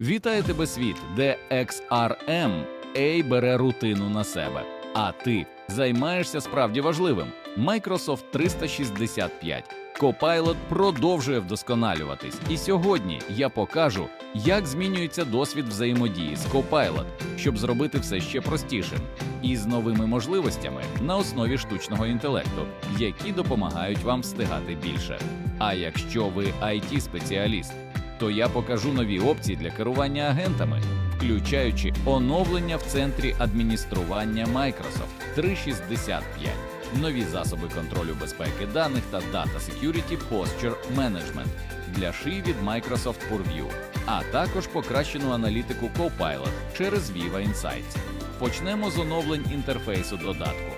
Вітає тебе світ, де XRM A бере рутину на себе. А ти займаєшся справді важливим. Microsoft 365. Copilot продовжує вдосконалюватись. І сьогодні я покажу, як змінюється досвід взаємодії з Copilot, щоб зробити все ще простішим, і з новими можливостями на основі штучного інтелекту, які допомагають вам встигати більше. А якщо ви it спеціаліст то я покажу нові опції для керування агентами, включаючи оновлення в центрі адміністрування Microsoft 365, нові засоби контролю безпеки даних та Data Security Posture Management для ши від Microsoft Purview, а також покращену аналітику Copilot через Viva Insights. Почнемо з оновлень інтерфейсу додатку.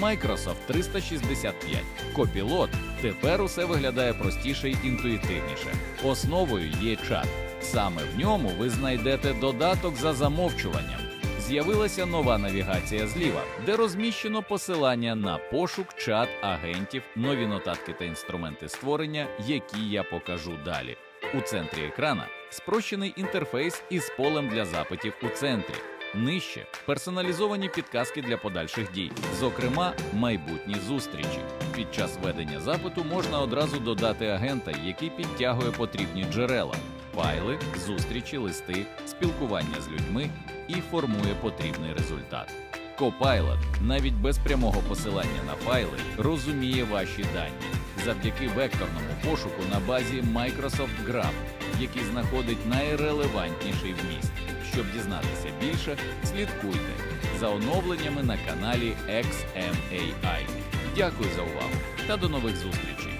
Microsoft 365. Копілот тепер усе виглядає простіше й інтуїтивніше. Основою є чат. Саме в ньому ви знайдете додаток за замовчуванням. З'явилася нова навігація зліва, де розміщено посилання на пошук чат агентів, нові нотатки та інструменти створення, які я покажу далі. У центрі екрана спрощений інтерфейс із полем для запитів у центрі. Нижче персоналізовані підказки для подальших дій, зокрема майбутні зустрічі. Під час ведення запиту можна одразу додати агента, який підтягує потрібні джерела, файли, зустрічі, листи, спілкування з людьми і формує потрібний результат. Copilot навіть без прямого посилання на файли розуміє ваші дані завдяки векторному пошуку на базі Microsoft Graph, який знаходить найрелевантніший вміст. Щоб дізнатися більше, слідкуйте за оновленнями на каналі XMAI. Дякую за увагу та до нових зустрічей!